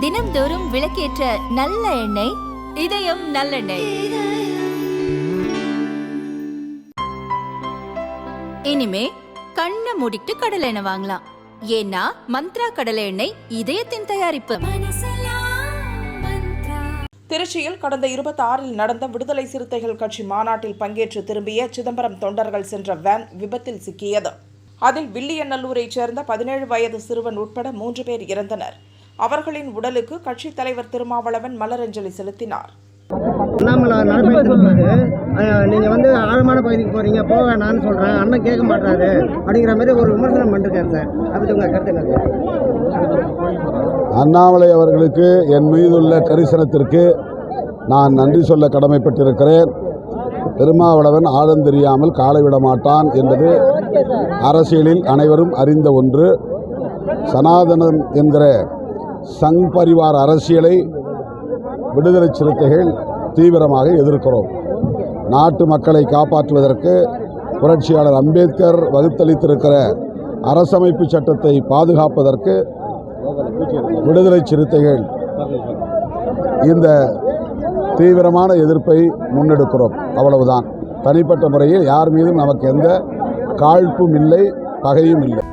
தினம்தோறும் விளக்கேற்ற நல்ல எண்ணெய் இதயம் நல்லெண்ணெய். இனிமே கண்ணை மூடிட்டு கடலை எண்ணெய் வாங்கலாம். ஏன்னா மந்த்ரா கடலை எண்ணெய் இதயத்தின் தயாரிப்பு. திருச்சியில் கடந்த இருபத்தி ஆறில் நடந்த விடுதலை சிறுத்தைகள் கட்சி மாநாட்டில் பங்கேற்று திரும்பிய சிதம்பரம் தொண்டர்கள் சென்ற வேன் விபத்தில் சிக்கியது. அதில் வில்லியநல்லூரைச் சேர்ந்த பதினேழு வயது சிறுவன் உட்பட மூன்று பேர் இறந்தனர். அவர்களின் உடலுக்கு கட்சித் தலைவர் திருமாவளவன் மலரஞ்சலி செலுத்தினார். அண்ணாமலை நடைபெற்றிருப்பாரு நீங்கள் வந்து ஆழமான பகுதிக்கு போகிறீங்க போக வேணான்னு சொல்கிறேன் அண்ணன் கேட்க மாட்டாரு அப்படிங்கிற மாதிரி ஒரு விமர்சனம் பண்ணிருக்காரு சார். உங்கள் கருத்து அண்ணாமலை அவர்களுக்கு என் மீதுள்ள கரிசனத்திற்கு நான் நன்றி சொல்ல கடமைப்பட்டிருக்கிறேன். பெருமாவளவன் ஆழம் தெரியாமல் காலை விட மாட்டான் என்பது அரசியலில் அனைவரும் அறிந்த ஒன்று. சனாதனம் என்கிற சங் பரிவார் அரசியலை விடுதலை சிறுத்தைகள் தீவிரமாக எதிர்க்கிறோம். நாட்டு மக்களை காப்பாற்றுவதற்கு புரட்சியாளர் அம்பேத்கர் வகுத்தளித்திருக்கிற அரசமைப்பு சட்டத்தை பாதுகாப்பதற்கு விடுதலை சிறுத்தைகள் இந்த தீவிரமான எதிர்ப்பை முன்னெடுக்கிறோம். அவ்வளவுதான். தனிப்பட்ட முறையில் யார் மீதும் நமக்கு எந்த காழ்ப்பும் இல்லை பகையும் இல்லை.